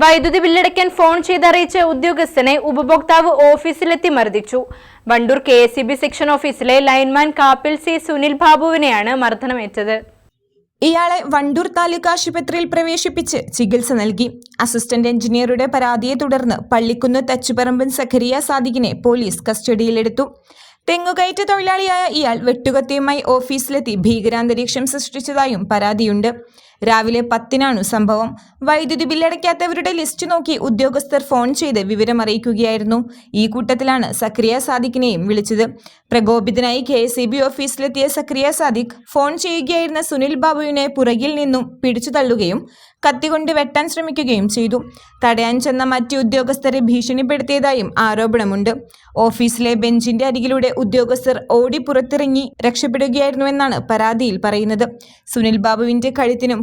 വൈദ്യുതി ബില്ലടയ്ക്കാൻ ഫോൺ ചെയ്തറിയിച്ച ഉദ്യോഗസ്ഥനെ ഉപഭോക്താവ് ഓഫീസിലെത്തി മർദ്ദിച്ചു. വണ്ടൂർ കെ സെക്ഷൻ ഓഫീസിലെ ലൈൻമാൻ കാപ്പിൽ സി സുനിൽ ബാബുവിനെയാണ് മർദ്ദനമേറ്റത്. ഇയാളെ വണ്ടൂർ താലൂക്ക് ആശുപത്രിയിൽ പ്രവേശിപ്പിച്ച് ചികിത്സ നൽകി. അസിസ്റ്റന്റ് എഞ്ചിനീയറുടെ പരാതിയെ തുടർന്ന് പള്ളിക്കുന്ന് തച്ചുപറമ്പൻ സഖരിയ സാദിഖിനെ പോലീസ് കസ്റ്റഡിയിലെടുത്തു. തെങ്ങുകയറ്റ തൊഴിലാളിയായ ഇയാൾ വെട്ടുകത്തിയുമായി ഓഫീസിലെത്തി ഭീകരാന്തരീക്ഷം സൃഷ്ടിച്ചതായും പരാതിയുണ്ട്. രാവിലെ പത്തിനാണ് സംഭവം. വൈദ്യുതി ബില്ലടയ്ക്കാത്തവരുടെ ലിസ്റ്റ് നോക്കി ഉദ്യോഗസ്ഥർ ഫോൺ ചെയ്ത് വിവരമറിയിക്കുകയായിരുന്നു. ഈ കൂട്ടത്തിലാണ് സക്രിയ സാദിഖിനെയും വിളിച്ചത്. പ്രകോപിതനായി കെ എസ് ഓഫീസിലെത്തിയ സക്രിയ സാദിഖ് ഫോൺ ചെയ്യുകയായിരുന്ന സുനിൽ ബാബുവിനെ പുറകിൽ നിന്നും പിടിച്ചു തള്ളുകയും കത്തികൊണ്ട് വെട്ടാൻ ശ്രമിക്കുകയും ചെയ്തു. തടയാൻ ചെന്ന മറ്റ് ഉദ്യോഗസ്ഥരെ ഭീഷണിപ്പെടുത്തിയതായും ആരോപണമുണ്ട്. ഓഫീസിലെ ബെഞ്ചിന്റെ അരികിലൂടെ ഉദ്യോഗസ്ഥർ ഓടി പുറത്തിറങ്ങി രക്ഷപ്പെടുകയായിരുന്നുവെന്നാണ് പരാതിയിൽ പറയുന്നത്. സുനിൽ ബാബുവിന്റെ കഴുത്തിനും